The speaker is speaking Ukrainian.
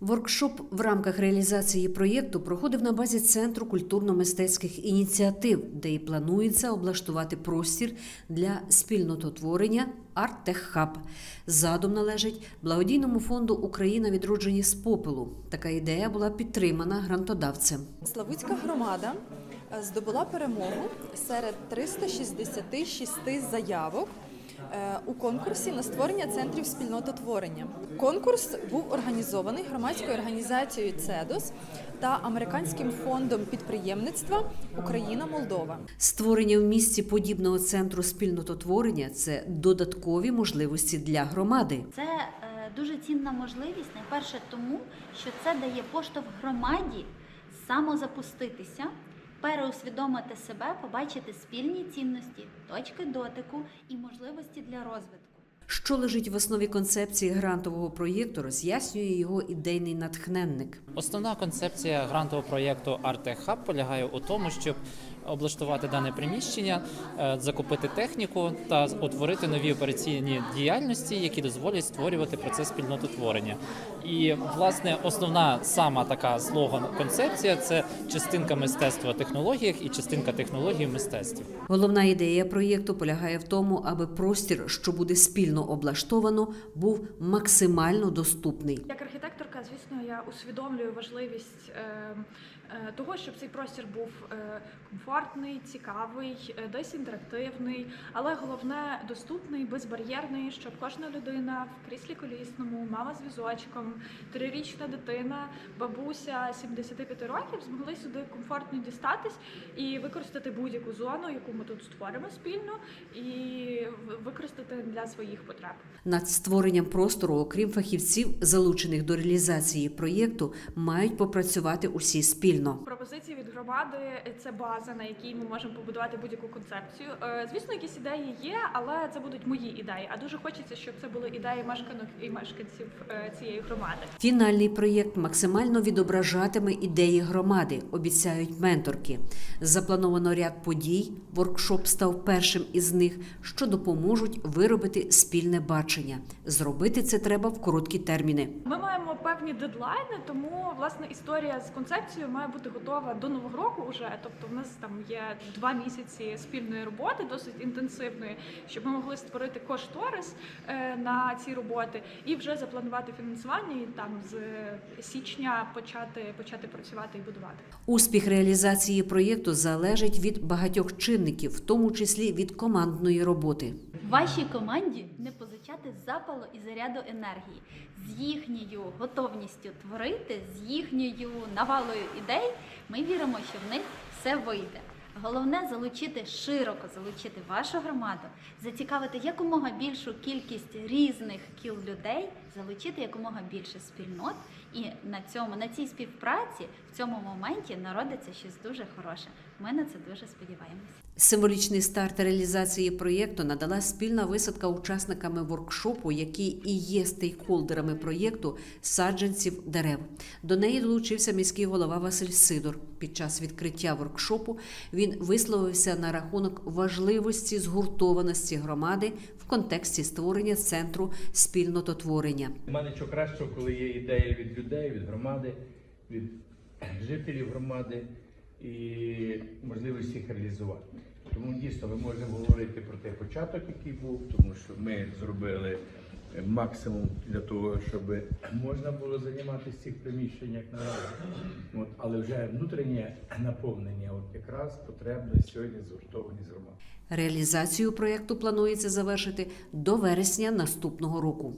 Воркшоп в рамках реалізації проєкту проходив на базі Центру культурно-мистецьких ініціатив, де і планується облаштувати простір для спільнототворення «Арттеххаб». Задум належить благодійному фонду Україна відроджені з попелу. Така ідея була підтримана грантодавцем. Славутська громада е, здобула перемогу серед 366 заявок у конкурсі на створення центрів спільнототворення. Конкурс був організований громадською організацією ЦЕДОС та американським фондом підприємництва Україна Молдова. Створення в місті подібного центру спільнототворення це додаткові можливості для громади. Це е, дуже цінна можливість, найперше тому, що це дає поштовх громаді самозапуститися, переусвідомити себе, побачити спільні цінності, точки дотику і можливості для розвитку. Що лежить в основі концепції грантового проєкту, роз'яснює його ідейний натхненник. Основна концепція грантового проєкту Hub полягає у тому, щоб облаштувати дане приміщення, е, закупити техніку та утворити нові операційні діяльності, які дозволять створювати процес спільнототворення. І власне основна сама така слоган концепція це частинка мистецтва в технологіях і частинка технологій в мистецтві. Головна ідея проєкту полягає в тому, аби простір, що буде спільно облаштовано, був максимально доступний. Як архітекторка, звісно, я усвідомлюю важливість е, е, того, щоб цей простір був е, комфортний, цікавий, десь інтерактивний, але головне доступний, безбар'єрний, щоб кожна людина в кріслі колісному, мама з візочком, трирічна дитина, бабуся 75 років змогли сюди комфортно дістатись і використати будь-яку зону, яку ми тут створимо спільно, і використати для своїх потреб. Над створенням простору, окрім фахівців, залучених до реалізації проєкту, мають попрацювати усі спільно. Пропозиції від громади це база, на якій ми можемо побудувати будь-яку концепцію. Е, Звісно, якісь ідеї є, але це будуть мої ідеї. А дуже хочеться, щоб це були ідеї мешканок і мешканців е, цієї громади. Фінальний проєкт максимально відображатиме ідеї громади, обіцяють менторки. Заплановано ряд подій. Воркшоп став першим із них, що допоможуть виробити спільне бачення. Зробити це треба в короткі терміни. Ми маємо певні дедлайни, тому власне історія з концепцією має бути готова до нового року. Уже тобто, в нас там є два місяці спільної роботи, досить інтенсивної, щоб ми могли створити кошторис е, на ці роботи і вже запланувати фінансування і там з січня почати почати працювати і будувати. Успіх реалізації проєкту залежить від багатьох чинників, в тому числі від командної роботи. Вашій команді не позичати запалу і заряду енергії з їхньою готовністю творити, з їхньою навалою ідей. Ми віримо, що в них все вийде. Головне залучити широко залучити вашу громаду, зацікавити якомога більшу кількість різних кіл людей, залучити якомога більше спільнот, і на цьому на цій співпраці в цьому моменті народиться щось дуже хороше. Ми на це дуже сподіваємося. Символічний старт реалізації проєкту надала спільна висадка учасниками воркшопу, які і є стейкхолдерами проєкту саджанців дерев. До неї долучився міський голова Василь Сидор. Під час відкриття воркшопу він висловився на рахунок важливості згуртованості громади в контексті створення центру спільнототворення. Нема нічого кращого, коли є ідея від людей, від громади, від жителів громади і можливість їх реалізувати. Тому дійсно ми можемо говорити про той початок, який був, тому що ми зробили максимум для того, щоб можна було займатися в цих приміщеннях наразі. От, але вже внутрішнє наповнення от якраз потрібно сьогодні згуртованість громад. Реалізацію проєкту планується завершити до вересня наступного року.